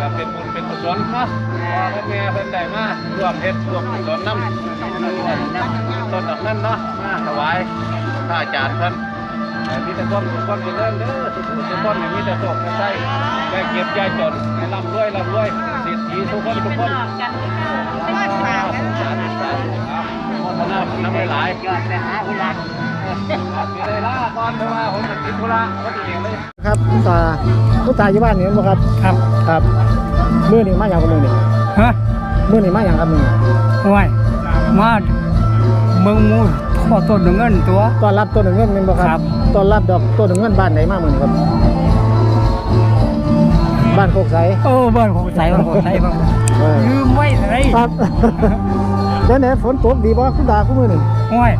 ก็เป็นบุญเป็นกุศลเนาะพ่อและแม่เพิ่นได้มารวมเฮ็ดรวมกุศลนำต้นดอกนั้นเนาะมาถวาย พระอาจารย์เพิ่นแต่มีแต่ความสุขความเจริญเด้อทุกผู้ทุกคนนี่มีแต่โชคแต่ไส้ได้เก็บยายจนให้ร่ำรวยร่ำรวยเศรษฐีทุกคนทุกคนสาธุสาธุสาธุครับโมทนาบุญน้ำหลายๆยอดไปหาอุลันมีอะไรล่ะก่อนเพราะว่าผมจะกินธุระพอดีเลยครับคุณตาคุณตาอยู่บ้านนี่บ่ครับครับครับมื้อนี้มาหยังกับมื้อนี้ฮะมื้อนี้มาหยังครับมื้อนี้โอ้ยมาเมืองมู พ่อต้นเงินตัว ต้อนรับต้นเงินแม่นบ่คครัรับ บต้อนรับดอกต้นเงินบ้านไหนมามื้อนี้ครับ บ้านโคกไสโอ้บ้านของใสบ้านของใสบ้านเออลืมไว้ไหนครับ เดี๋ยวนี้ฝนตกดีบ่คุณตาคุณมื้อนี้โอ้ย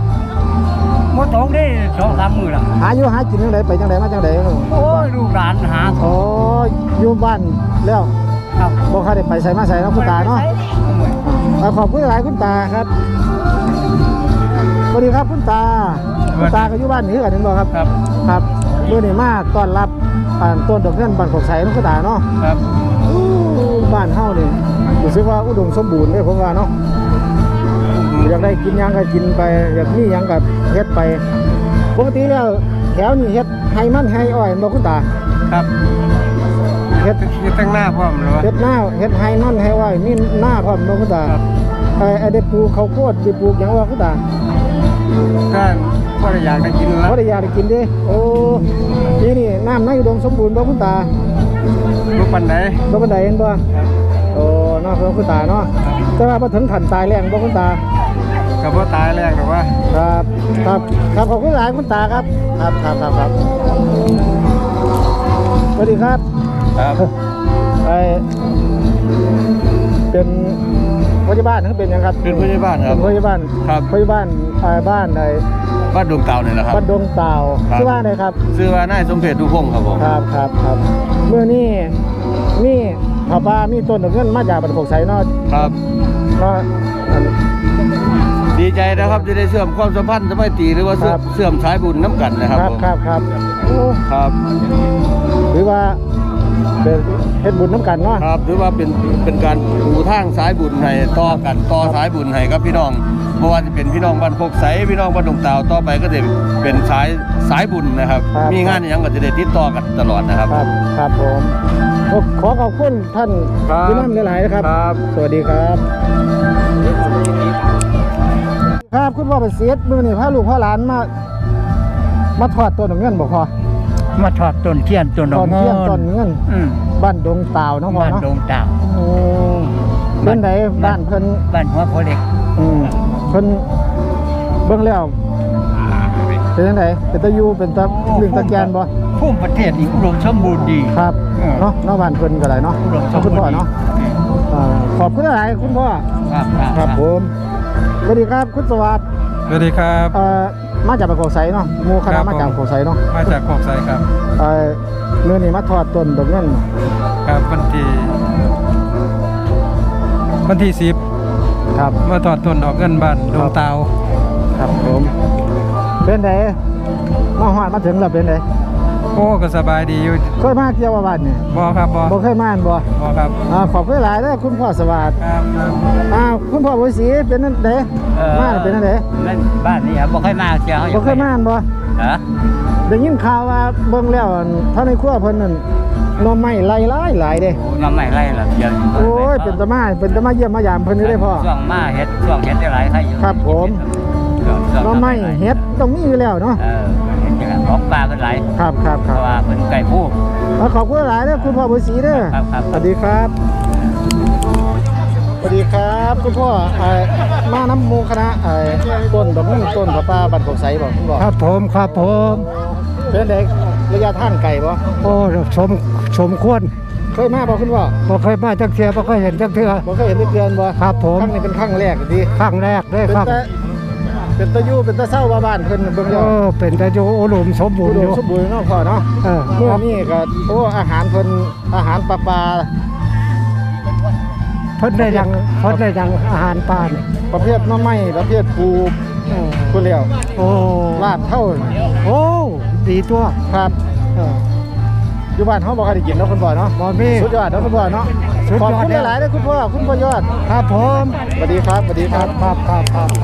มดตกได้สองสามมือละหาอยู่หากินจังไดไปจังไดมาจังไดโอ้ยลูกหลานหาอ๋ออยู่บ้านแล้วครับบ่ค่อยได้ไปไสมาไสเนาะคุณตาเนาะ อ่าขอบคุณหลายคุณตาครับ สวัสดีครับคุณตาคุณตาก็อยู่บ้านนี้กันนึงบ่ครับ ครับ ครับเมื่อนี้มาต้อนรับอ่านต้นดอกเงินบ้านของใสน้องคุณตาเนาะ ครับอู้บ้านเฮานี่รู้สึกว่าอุดมสมบูรณ์เลยผมว่าเนาะอยากได้กินหยังก็กินไป อยากมีหยังก็เฮ็ดไปปกติแล้วแถวนี้เฮ็ดไฮมันไฮอ้อยบ่คุณตา ครับเฮ็ดมีตั้งหน้าพร้อมเลยวะเฮ็ดหน้าเฮ็ดไฮมันไฮอ้อยมีหน้าพร้อมบ่คุณตาครับไอ้ไอ้ได้ปลูกข้าวโพดได้ปลูกหยังว่าคุณตา ท่านพ่ออยากได้กินแล้วเขาได้ยาได้กินดิโอ้นี่นี่น้ำในอุดมสมบูรณ์บ่คุณตาลูกปันไหนบ่บันไดเห็นบ่โอ้เนาะคุณตาเนาะแต่ว่าบ่ถึงขั้นตายแรงบ่คุณตากับพ่อตายแรงหรือว่าครับครับครับขอบคุณหลายคุณตาครับ ครับครับครับครับสวัสดีครับครับไอเป็น พยาบาลหรือเป็นหยังครับเป็นผู้ใหญ่บ้านคเป็รับนพยาบาลครับพยาบาลอ่าบ้านไอ้บ้านดวงเก่าเนี่ยนะครับบ้านดงเต่าครับชื่อว่าอะไรครับชื่อว่านายสมเพชทุกพงศ์ครับผมครับครับครับเมื่อนี้นี่ผับปลามีต้นดอกเงินมาจากบันโขกไสเนาะครับเนาะอันดีใจนะครับจะได้เสื่อมความสัมพันธ์สมัยตรีหรือว่าเสื่อครัมบเสื่อมสายบุญน้ำกันนะครับครับผมครับครับโอ้ครับหรือว่า เป็นเฮ็ดบุญน้ำกันเนาะครับ ถือว่าเป็นเป็นการปูทางสายบุญให้ต่อกันต่อสายบุญให้กับพี่น้องเพราะว่าจะเป็นพี่น้องบ้านโคกใสพี่น้องบ้านดงตาวต่อไปก็จะเป็นสายสายบุญนะครับมีงานอหยังก็จะได้ติดต่อกันตลอดนะครับ ครับครับผมขอขอขอบคุณท่านครับพี่น้ำหลายๆนะครับ ครับ สวัสดีครับ ครับคุณพ่อไปเสียดมื้อนี้พาลูกพาหลานมา มาทอดต้นดอกเงินบ่พอ มาทอดต้นเทียนต้นตอนเที่ยงต้นเงินอืมบ้านดงเต่าเนาะพ่อบ้านเนาะดงตาวอืมเป็นไดบ้านเพิ่นบ้านหัวโพเล็กอืมเพิ่นเบิ่งแล้วเป็นจังไดเป็นตะยูเป็นตะลึงตะแกนบ่ผู้ประเทศอีกอุดมสมบูรณ์ดี ครับเออ เนาะเนาะบ้านเพิ่นก็ได้เนาะอุดมสขอบมคุณบูรพ่อณ์ดีเนาะอ่าขอบคุณหลายคุณพ่อ ครับครับผมสวัสดีครับคุณสวัสดิ์สวัสดีครับ เอ่อ มาจากบางกอกไสเนาะหมู่คณะมาจากบางกอกไสเนาะมาจากโคกไซครับเอ่อมื้อนี้มาทอดต้นดอกเงินครับวันที่วันที่สิบครับมาตอดต้นดอกเงินบ้านดงเตาครับผมเป็นไดมาฮอดมาถึงแล้วเป็นได โอ้ก็สบายดีอยู่เคยมาเที่ยวว่าบ้านนี่บอครับบอบ่เคยมาอันบ่บอครับอ่าขอบคุณหลายเด้อคุณพ่อสวัสดิ์ครับครับอ้าวคุณพ่อบุญศรีเป็นนั่นเด้มาเป็นนั่นเด้บ้านนี้ครับบ่เคยมาเชียวบ่เคยมาอันบ่ฮะได้ยินข่าวว่าเบิ่งแล้วอั่นท่านในครัวเพิ่นนั่นหน่อไม้ไล่หลายหลายเด้โอ้น้ำไม่ไล่ละเดียวโอ้ยเป็นตะมาเป็นตะมาเยี่ยมมายามเพิ่นนี่ได้พ่อช่วงมาเฮ็ดช่วงเฮ็ดได้หลายใครอยู่ครับผมช่วงหน่อไม้เฮ็ดต้องมีอยู่แล้วเนาะ ของปลาก็หลายครับครับเพครับราะว่าเพิ่นไก่ผู้ เอาขอบคุณหลายเด้อคุณพ่อบุญศรีเด้อครับครับ สวัสดีครับสวัสดีครับคุณพ่อเอ่อมาน้ำหมูคณะเอ่อต้นดอกไม้ต้นพระป่าบันกอกไสบ่คุณพ่อครับผมครับผม เป็นไดระยะทางไกลบ่โอ้สมสมควรเคยมาบ่คุณพ่อบ่เคยมาจักเทือบ่เคยเห็นจักเทือบ่เคยเห็นเดือนบ่ครับผม ครั้งนี้เป็นครั้งแรกดี ครั้งแรกเลยเป็นครับ แต่ เป็นตะยู่เป็นตะเศร้าว่าบ้านเพิ่นเบิ่งเอแล้วอเป็นตะโยอุดมสมบูอุรณ์ดอมยู่สมบูรณ์เนาะพ่อเนาะเออเมื่อนี้ก็โอ้อาหารเพิ่นอาหารปลาปลาเพิ่นได้ยังเพิ่นได้ยังอาหารป่านี่ประเภทหน้อไม้ประเภทปูเออผู้เลี้ยวโอ้ลาบเท่าโอ้ดีตัวครับเอออยู่บ้านเฮาบ่ค่อยได้กินเนาะคุณพ่อเนาะบ่มี สุดยอดเนาะคุณพ่อเนาะสุดยขออบดคุณแล้วหลายๆเลยคุณพ่อคุณพ่อยอด ครับผมสวัสดีครับสวัสดีคครัรับบครับครับครับ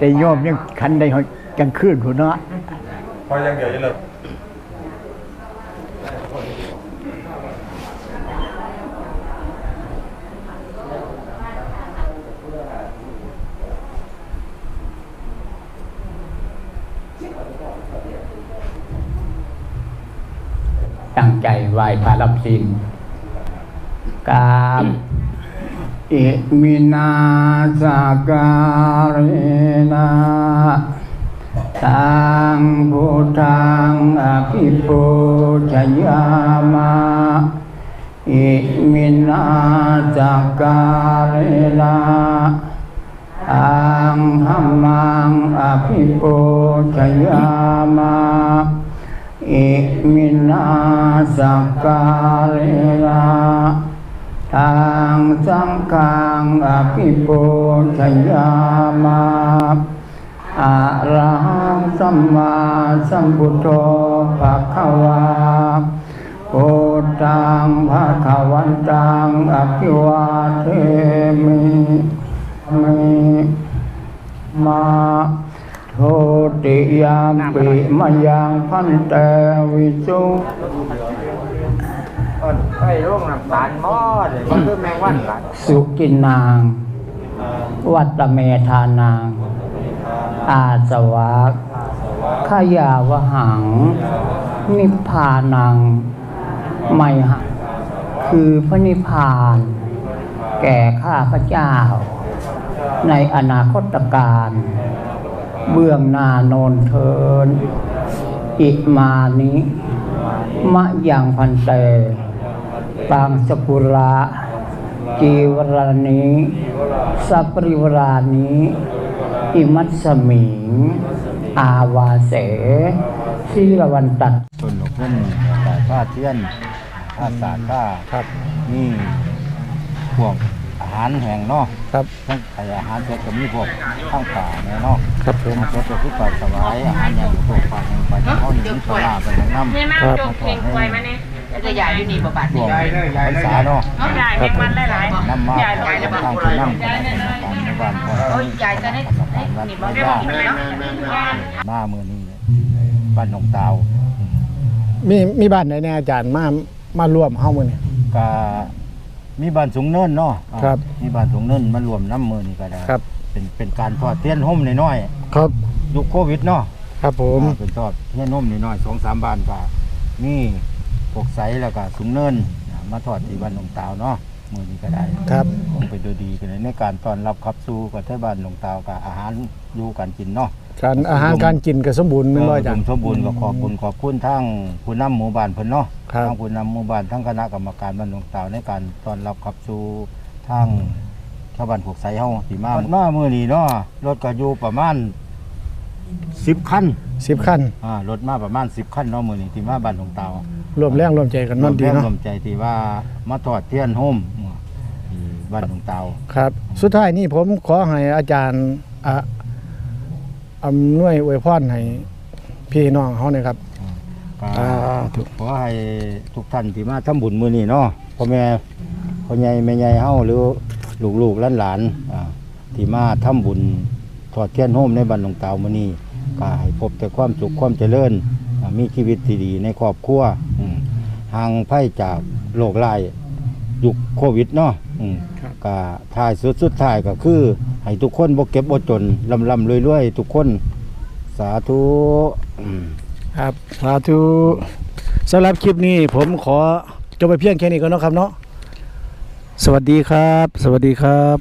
แต่โยมยังคันได้หอยกลางคืนพุ่นเนาะพอยังเดี๋ยวจะเลิกตั้งใจไหว้พระรับศีลกราบเอิมินาสาการเนะตังพุทังอภิปุชยามาอิมินาสาการเนะอังหัมมังอภิปูชยามาอิมินาสการะ ทังสังฆังอภิปูชยามาอะระหังสัมมาสัมพุทโธภะคะวาโอตังภะคะวันตังอภิวาเทมิมิมาโทติยามปิมายังพันเตวิสุ ไอ้ร่วงน้ำตาลมอดมันคือแมงวันกัดสุกินนาง วัตเมธานาง อาสวะขยาวหัง นิพพานัง ไม่หักคือพระนิพพาน แก่ข้าพระเจ้า ในอนาคตการ เบื้องหน้าโนนเทิน อิมานิมะยังพันเต ปางสกุระจีวรานิสัปริวรานิอิมัตสมิง อาวาเสศิลวันตัดต้นหลกเพิ่นแต่ผ้าเทียนผ้าสารผ้าครับนี่พวกอาหารแห้งเนาะครับทั้งไข่อาหารสดก็มีพวกข้างป่าเนี่ยเนาะครับผมสดก็คือปลาสวายอาหารแห้งพวกปลาแห้งปลาเขาหนีปลาร้าไปทางน้ำนี่มาจงเพล งไว้มาเนี่ยจะใหญ่อยู่นี่บ่บาดพวกพรรษาเนาะเอาใหญ่แมงมันหลายๆน้ำมาใหญ่ใหญ่จะทางคุณน้ำการในบ้านพอโอ้ยใหญ่จะได้บ้านนี่บ้าบ่นได้ย่าบอกเลยเนาะมาเมื่อนี้บ้านหนองเตามีมีบ้านไหนเนี่ยอาจารย์มามาร่วมเฮามื้อนี้ก็มีบ้านสูงเนินเนาะครับ มีบ้านสูงเนินมารวมน้ำมือนี่ก็ได้ครับ เป็นเป็นการทอดเทียนห่มน้อยครับๆยุคโควิดเนาะครับผมอ่าเป็นทอดเทียนห่มน้อยๆสองสามบ้านก็มี พวกใสแล้วก็สูงเนินมาทอดที่บ้านหนองเตาเนาะมือนี้ก็ได้ครับ คงไปดูดีกันเลยในการต้อนรับขับสู่กับที่บ้านหนองเตากับอาหารอยู่การกินเนาะ การอาหารการกินก็สมบูรณ์แม่นบ่อาจารย์ สมบูรณ์ก็ขอบคุณขอบคุณทั้งผู้นำหมู่บ้านเพิ่นเนาะครับ ทั้งผู้นำหมู่บ้านทั้งคณะกรรมการบ้านหนองเตาในการต้อนรับขับสู่ทางชาวบ้านพวกไสเฮาที่มามามื้อนี้เนาะรถก็อยู่ประมาณ10คัน10คันอ่ารถมาประมาณ10คันเนาะมื้อนี้ที่มาบ้านหนองเตา รวมแรงรวมใจกันนั่นดีร่วมแรงเนาะร่วมใจที่ว่ามาทอดเทียนโฮมที่บ้านหนองเตาครับ สุดท้ายนี่ผมขอให้อาจารย์อะอำนวยอวยพรให้พี่น้องเฮาหน่อยครับก็อ่าถูกขอให้ทุกท่านที่มาทำบุญมื้อนี้เนาะพ่อแม่พ่อใหญ่แม่ใหญ่เฮาหรือลูกๆหลานๆอ่าที่มาทำบุญทอดเทียนโฮมในบ้านหลวงตามื้อนี้ก็ให้พบแต่ความสุขความเจริญอ่ามีชีวิตที่ดีในครอบครัวอืม ห่างไพ่จากโรคร้ายยุคโควิดเนาะอืมก็ท้ายสุดสุดท้ายก็คือ ให้ทุกคนบ่เก็บบ่จนลำลำรวยๆทุกคน สาธุอืม ครับสาธุสำหรับคลิปนี้ผมขอจบไปเพียงแค่นี้ก่อนเนาะครับเนาะสวัสดีครับ สวัสดีครับ